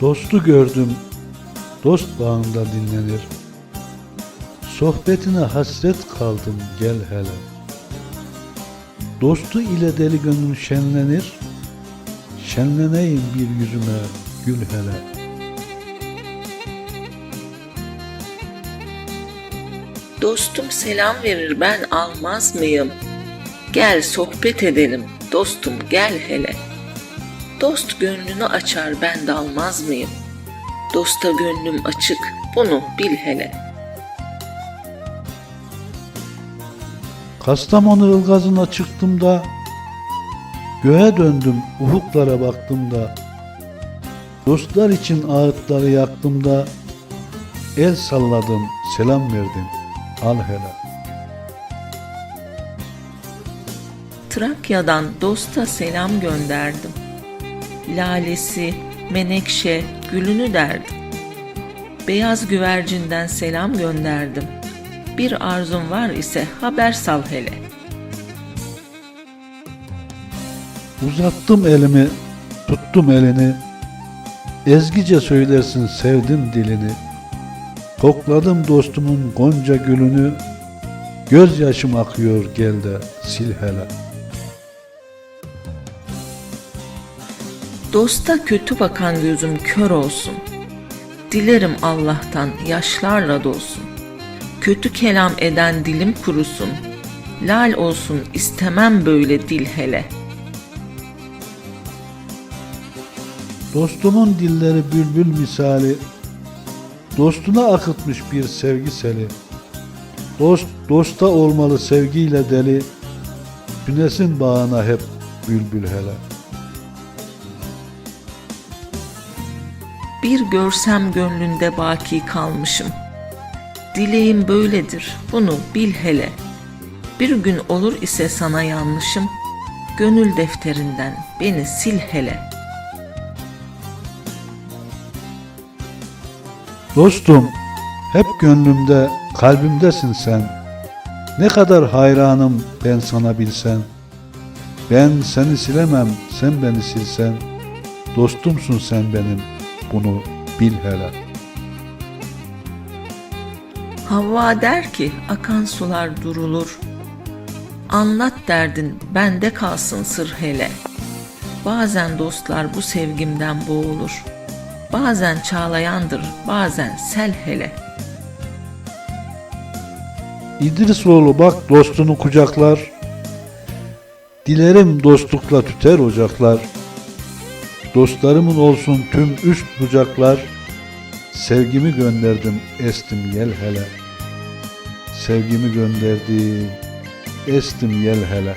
Dostu gördüm, dost bağında dinlenir. Sohbetine hasret kaldım gel hele. Dostu ile deli gönül şenlenir. Şenleneyim bir yüzüme gül hele. Dostum selam verir ben almaz mıyım? Gel sohbet edelim dostum gel hele. Dost gönlünü açar ben dalmaz mıyım? Dosta gönlüm açık bunu bil hele. Kastamonu ılgazına çıktım da Göğe döndüm ufuklara baktım da Dostlar için ağıtları yaktım da El salladım selam verdim al hele Trakya'dan dosta selam gönderdim. Lalesi, menekşe, gülünü derdim. Beyaz güvercinden selam gönderdim. Bir arzum var ise haber sal hele. Uzattım elimi tuttum elini Ezgice söylersin sevdim dilini Kokladım dostumun gonca gülünü Gözyaşım akıyor gel de sil hele Dosta kötü bakan gözüm kör olsun. Dilerim Allah'tan yaşlarla dolsun. Kötü kelam eden dilim kurusun. Lal olsun istemem böyle dil hele. Dostumun dilleri bülbül misali Dostuna akıtmış bir sevgi seli Dost dosta olmalı sevgiyle deli Tünesin bağına hep bülbül hele Bir görsem gönlünde baki kalmışım. Dileğim böyledir, bunu bil hele. Bir gün olur ise sana yanlışım, gönül defterinden beni sil hele. Dostum, hep gönlümde, kalbimdesin sen. Ne kadar hayranım ben sana bilsen. Ben seni silemem, sen beni silsen. Dostumsun sen benim, bunu bil hele. Havva der ki akan sular durulur. Anlat derdin bende kalsın sır hele. Bazen dostlar bu sevgimden boğulur. Bazen çağlayandır, bazen sel hele. İdrisoğlu bak dostunu kucaklar. Dilerim dostlukla tüter ocaklar. Dostlarımın olsun tüm üst bucaklar. Sevgimi gönderdim estim yel hele. Sevgimi gönderdim estim yel hele.